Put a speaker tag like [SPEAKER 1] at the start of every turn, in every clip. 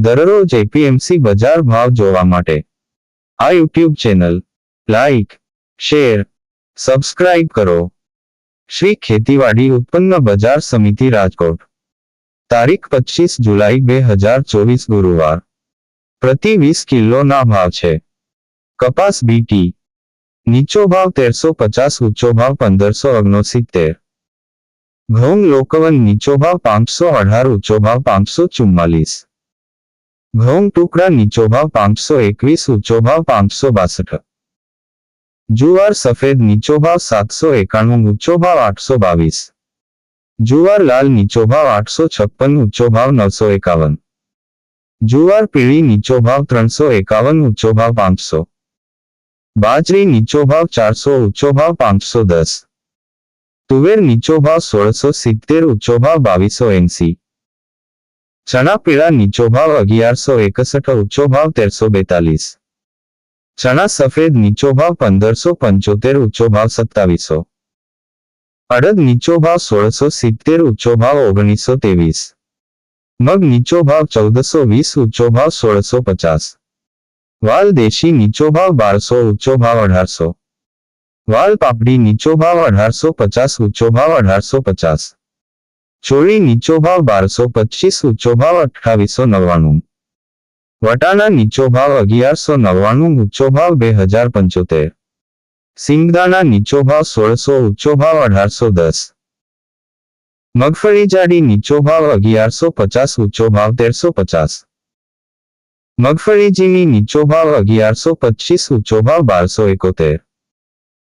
[SPEAKER 1] દરરોજ એપીએમસી બજાર ભાવ જોવા માટે. આ YouTube channel, like, share, subscribe કરો. શ્રી ખેતીવાડી ઉત્પન્ન બજાર સમિતિ રાજકોટ. તારીખ પચીસ જુલાઈ બે હજાર ચોવીસ ગુરુવાર. પ્રતિ વીસ કિલોના ભાવ છે. કપાસ બીટી નીચો ભાવ તેરસો પચાસ, ઊંચો ભાવ પંદરસો ઓગણસિત્તેર. ઘઉં લોકવન નીચો ભાવ પાંચસો અઢાર, ઊંચો ભાવ પાંચસો ચુમ્માલીસ. ઘઉં ટુકડા નીચો ભાવ પાંચસો એકવીસ ઊંચો ભાવ પાંચસો બાસઠ. જુવાર સફેદ નીચો ભાવ સાતસો એકાણું ઊંચો ભાવ આઠસો બાવીસ. જુવાર લાલ નીચો ભાવ આઠસો છપ્પન ઊંચો ભાવ નવસો એકાવન. જુવાર પીળી નીચો ભાવ ત્રણસો એકાવન ઊંચો ભાવ પાંચસો. બાજરી નીચો ભાવ ચારસો ઊંચો ભાવ પાંચસો દસ. તુવેર નીચો ભાવ સોળસો સિત્તેર ઊંચો ભાવ બાવીસો એંસી. ચણા પીળા નીચો ભાવ અગિયારસો એકસઠ ઊંચો ભાવ તેરસો બેતાલીસ ચણા સફેદ નીચો ભાવ પંદરસો પંચોતેર ઊંચો ભાવ સત્તાવીસો અડદ નીચો ભાવ સોળસો સિત્તેર ઊંચો ભાવ ઓગણીસો ત્રેવીસ મગ નીચો ભાવ ચૌદસો વીસ ઊંચો ભાવ સોળસો પચાસ વાલ દેશી નીચો ભાવ બારસો ઊંચો ભાવ અઢારસો વાલ પાપડી નીચો ભાવ અઢારસો પચાસ ઊંચો ભાવ અઢારસો પચાસ ચોળી નીચો ભાવ બારસો પચીસ, ઊંચો ભાવ અઠાવીસો નવ્વાણું. વટાણા નીચો ભાવ અગિયારસો નવ્વાણું, ઊંચો ભાવ બે હજાર પંચોતેર. સિંગદાણા નીચો ભાવ સોળસો, ઊંચો ભાવ અઢારસો દસ. મગફળી જાડી નીચો ભાવ અગિયારસો પચાસ, ઊંચો ભાવ તેરસો પચાસ. મગફળી જીની નીચો ભાવ અગિયારસો પચીસ, ઊંચો ભાવ બારસો એકોતેર.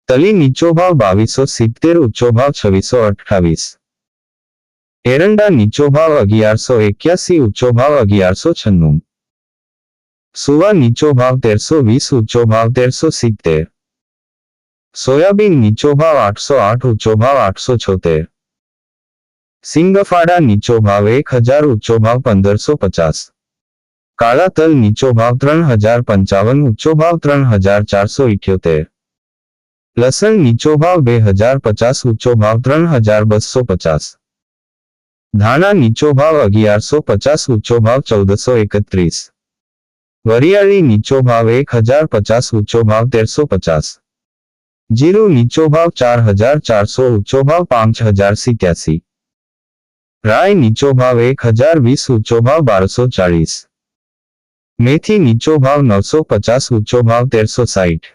[SPEAKER 1] તલી નીચો ભાવ બાવીસો સિત્તેર, ઊંચો ભાવ છવ્વીસો અઠ્ઠાવીસ. એરંડા નીચો ભાવ અગિયારસો એક્યાસી ઊંચો ભાવ અગિયારસો છન્નું સુવા નીચો ભાવ તેરસો વીસ ઊંચો ભાવ તેરસો સિત્તેર સોયાબીન નીચો ભાવ આઠસો આઠ ઊંચો ભાવ આઠસો છોતેર સિંગફાડા નીચો ભાવ એક હજાર ઊંચો ભાવ પંદરસો પચાસ કાળા તલ નીચો ભાવ ત્રણ હજાર પંચાવન ઊંચો ભાવ ત્રણ હજાર ચારસો ઇઠ્યોતેર લસણ નીચો ભાવ બે હજાર પચાસ ઊંચો ભાવ ત્રણ હજાર બસો પચાસ ધાણા નીચો ભાવ અગિયારસો પચાસ ઊંચો ભાવ ચૌદસો એકત્રીસ વરિયાળી નીચો ભાવ એક હજાર પચાસ ઊંચો ભાવ તેરસો પચાસ જીરું નીચો ભાવ ચાર હજાર ચારસો ઊંચો ભાવ પાંચ હજાર સિત્યાસી રાય નીચો ભાવ એક હજાર વીસ ઊંચો ભાવ બારસો ચાળીસ મેથી નીચો ભાવ નવસો પચાસ ઊંચો ભાવ તેરસો સાઠ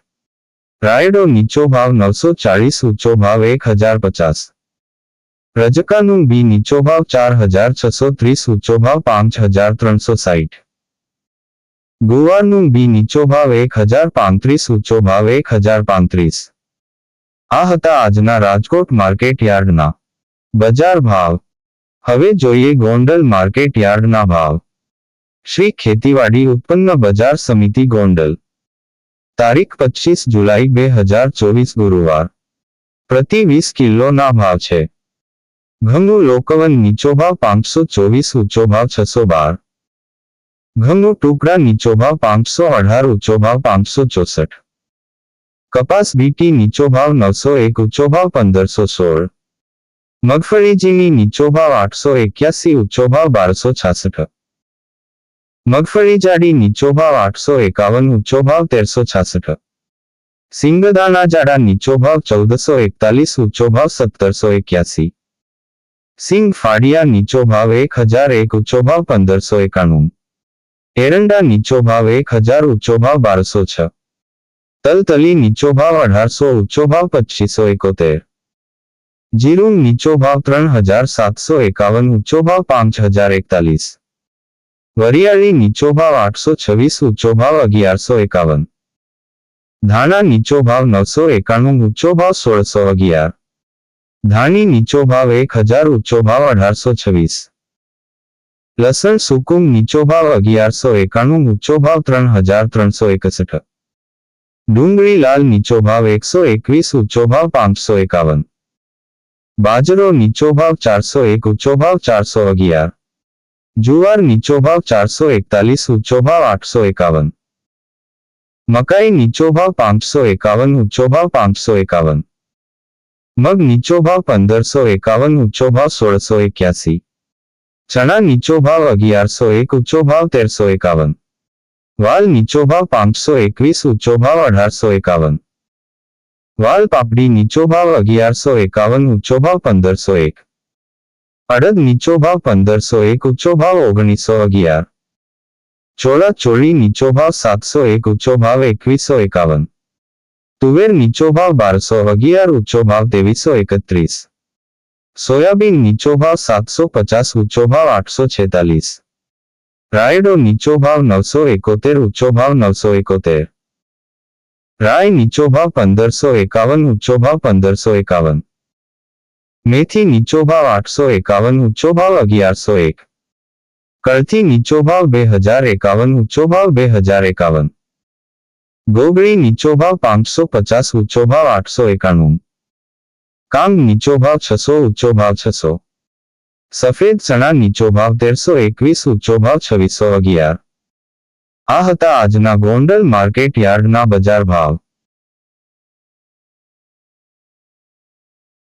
[SPEAKER 1] રાયડો નીચો ભાવ નવસો ચાળીસ ઊંચો ભાવ એક હજાર પચાસ રજકાનું બી નીચો ભાવ ચાર હજાર છસો ત્રીસ, ઊંચો ભાવ પાંચ હજાર ત્રણસો સાઠ ગુવારનું બી નીચો ભાવ એક હજાર પાંત્રીસ, ઊંચો ભાવ એક હજાર પાંત્રીસ. આ હતા આજના રાજકોટ માર્કેટ યાર્ડના બજાર ભાવ. હવે જોઈએ ગોંડલ માર્કેટ યાર્ડના ભાવ. શ્રી ખેતીવાડી ઉત્પન્ન બજાર સમિતિ ગોંડલ. તારીખ પચીસ જુલાઈ બે હજાર ચોવીસ ગુરુવાર. પ્રતિ વીસ કિલોના ભાવ છે. ઘઉં લોકવન નીચો ભાવ પાંચસો ચોવીસ ઊંચો ભાવ છસો બાર ઘઉં ટુકડા નીચો ભાવ પાંચસો અઢાર ઊંચો ભાવ પાંચસો ચોસઠ કપાસ બીટી નીચો ભાવ નવસો એક ઊંચો ભાવ પંદરસો સોળ મગફળી ઝીણી નીચો ભાવ આઠસો એક્યાસી ઊંચો ભાવ બારસો છાસઠ મગફળી જાડી નીચો ભાવ આઠસો એકાવન ઊંચો ભાવ તેરસો છાસઠ સિંગદાણા જાડા નીચો ભાવ ચૌદસો એકતાલીસ ઊંચો ભાવ સત્તરસો એક્યાસી સિંગ ફાડિયા નીચો ભાવ એક હજાર એક ઊંચો ભાવ પંદરસો એકાણું. એરંડા નીચો ભાવ એક હજાર ઊંચો ભાવ બારસો છ. તલતલી નીચો ભાવ અઢારસો ઊંચો ભાવ પચીસો એકોતેર. જીરું નીચો ભાવ ત્રણ હજાર સાતસો એકાવન ઊંચો ભાવ પાંચ હજાર એકતાલીસ. વરિયાળી નીચો ભાવ આઠસો છવ્વીસ ઊંચો ભાવ અગિયારસો એકાવન. ધાણા નીચો ભાવ નવસો એકાણું ઊંચો ભાવ સોળસો અગિયાર. ધાણી નીચો ભાવ એક હજાર ઊંચો ભાવ અઢારસો છવ્વીસ લસણ સુકુમ નીચો ભાવ અગિયારસો એકાણું ઊંચો ભાવ ત્રણ હજાર ત્રણસો એકસઠ ડુંગળી લાલ નીચો ભાવ એકસો એકવીસ ઊંચો ભાવ પાંચસો એકાવન બાજરો નીચો ભાવ ચારસો એક ઊંચો ભાવ ચારસો અગિયાર જુવાર નીચો ભાવ ચારસો એકતાલીસ ઊંચો ભાવ આઠસો એકાવન મકાઈ નીચો ભાવ પાંચસો એકાવન ઊંચો ભાવ પાંચસો એકાવન મગ નીચો ભાવ પંદરસો એકાવન ઊંચો ભાવ સોળસો એક્યાસી ચણા નીચો ભાવ અગિયારસો એક ઊંચો ભાવ તેરસો એકાવન વાલ નીચો ભાવ પાંચસો એકવીસ ઊંચો ભાવ અઢારસો એકાવન વાલ પાપડી નીચો ભાવ અગિયારસો એકાવન ઊંચો ભાવ પંદરસો એક અડદ નીચો ભાવ પંદરસો એક ઊંચો ભાવ ઓગણીસો અગિયાર ચોળા ચોળી નીચો ભાવ સાતસો એક ઊંચો ભાવ એકવીસો એકાવન તુવેર નીચો ભાવ બારસો અગિયાર, ઊંચો ભાવ ત્રેવીસો એકત્રીસ. સોયાબીન નીચો ભાવ સાતસો પચાસ, ઊંચો ભાવ આઠસો છેતાલીસ. રાયડો નીચો ભાવ નવસો એકોતેર, ઊંચો ભાવ નવસો એકોતેર. રાય નીચો ભાવ પંદરસો એકાવન, ઊંચો ભાવ પંદરસો એકાવન. મેથી નીચો ભાવ આઠસો એકાવન, ઊંચો ભાવ અગિયારસો એક. કળથી નીચો ભાવ બે હજાર એકાવન, ઊંચો ભાવ બે હજાર એકાવન. ગોગળી નીચો ભાવ પાંચસો પચાસ ઊંચો ભાવ આઠસો એકાણું. કાંગ નીચો ભાવ છસો ઊંચો ભાવ છસો. સફેદ ચણા નીચો ભાવ તેરસો એકવીસ ઊંચો ભાવ છવ્વીસો અગિયાર. આ હતા આજના ગોંડલ માર્કેટ યાર્ડના બજાર ભાવ.